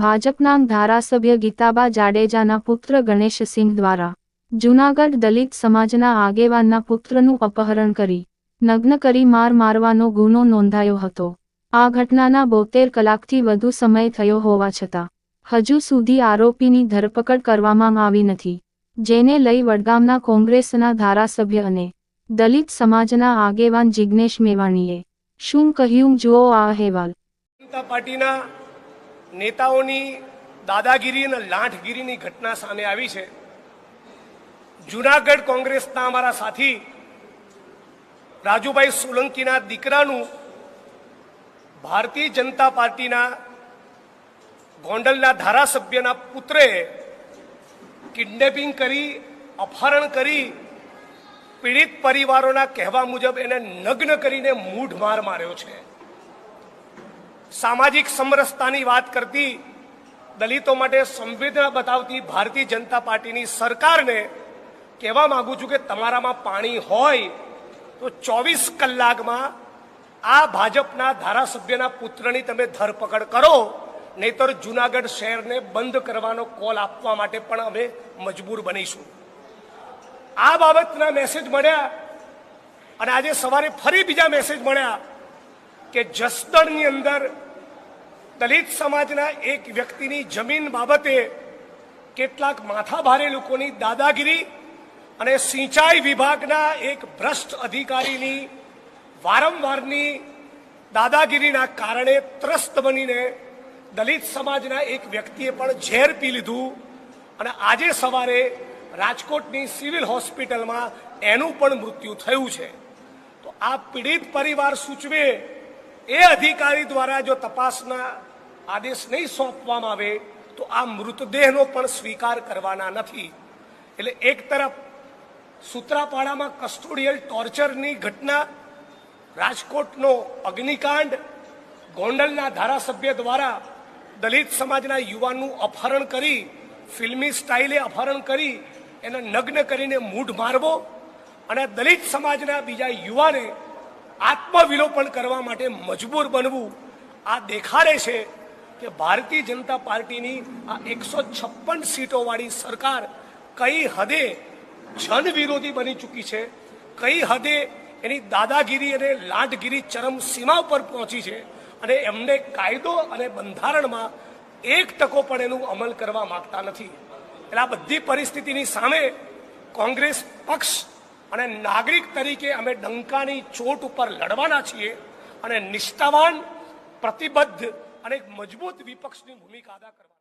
ભાજપના ધારાસભ્ય ગીતાબા જાડેજાના પુત્ર ગણેશસિંહ દ્વારા જૂનાગઢ દલિત સમાજના આગેવાનના પુત્રનું અપહરણ કરી, નગ્ન કરી માર મારવાનો ગુનો નોંધાયો હતો. આ ઘટનાના બોતેર કલાકથી વધુ સમય થયો હોવા છતાં, હજુ સુધી આરોપીની ધરપકડ કરવામાં આવી નથી, જેને લઈ વડગામના કોંગ્રેસના ધારાસભ્ય અને દલિત સમાજના આગેવાન જિગ્નેશ મેવાણીએ શું કહ્યું જુઓ આ અહેવાલ. પાર્ટીના નેતાઓની દાદાગીરી અને લાંઠગીરીની ઘટના સામે આવી છે. જુનાગઢ કોંગ્રેસના અમારા સાથી રાજુભાઈ સોલંકીના દીકરાનું ભારતીય જનતા પાર્ટીના ગોંડલના ધારાસભ્યના પુત્રે કિડનેપિંગ કરી, અપહરણ કરી, પીડિત પરિવારોના કહેવા મુજબ એને નગ્ન કરીને મૂઢ માર માર્યો છે. સામાજિક સમરસતાની વાત કરતી દલિતો માટે સંવેદના બતાવતી ભારતીય જનતા પાર્ટીની સરકારને કહેવા માંગુ છું કે તમારામાં પાણી હોય તો ચોવીસ કલાકમાં આ ભાજપના ધારાસભ્યના પુત્રની તમે ધરપકડ કરો, નહીતર જુનાગઢ શહેરને બંધ કરવાનો કોલ આપવા માટે પણ અમે મજબૂર બનીશું. આ બાબતના મેસેજ મળ્યા અને આજે સવારે ફરી બીજા મેસેજ મળ્યા. કે જસદણની અંદર દલિત સમાજના એક વ્યક્તિની જમીન બાબતે કેટલાક માથાભારે લોકોની દાદાગીરી અને સિંચાઈ વિભાગના એક ભ્રષ્ટ અધિકારીની વારંવારની દાદાગીરીના કારણે ત્રસ્ત બનીને દલિત સમાજના એક વ્યક્તિએ પણ ઝેર પી લીધું અને આજે સવારે રાજકોટની સિવિલ હોસ્પિટલમાં એનું પણ મૃત્યુ થયું છે. તો આ પીડિત પરિવાર સૂચવે એ અધિકારી દ્વારા જો તપાસના આદેશ નહીં સોંપવામાં આવે, તો આ મૃતદેહનો પણ સ્વીકાર કરવાના નથી. એટલે એક તરફ સૂત્રાપાડામાં કસ્ટોડિયલ ટોર્ચરની ઘટના, રાજકોટનો અગ્નિકાંડ, ગોંડલના ધારાસભ્ય દ્વારા દલિત સમાજના યુવાનનું અપહરણ કરી, ફિલ્મી સ્ટાઇલે અપહરણ કરી, એને નગ્ન કરીને મૂઢ મારવો અને દલિત સમાજના બીજા યુવાને આત્મવિલોપન કરવા માટે મજબૂર બનવું આ દેખાડે છે કે ભારતીય જનતા પાર્ટીની આ એકસો છપ્પન સીટોવાળી સરકાર કઈ હદે જન વિરોધી બની ચૂકી છે? કઈ હદે એની દાદાગીરી અને લાંટગીરી ચરમ સીમા ઉપર પહોંચી છે? અને એમને કાયદો અને બંધારણમાં એક ટકો પણ એનું અમલ કરવા માંગતા નથી. એટલે આ બધી પરિસ્થિતિની સામે કોંગ્રેસ પક્ષ અને નાગરિક તરીકે અમે ડંકાની ચોટ ઉપર લડવાના છીએ અને નિષ્ઠાવાન, પ્રતિબદ્ધ અને એક મજબૂત વિપક્ષની ભૂમિકા અદા કરવા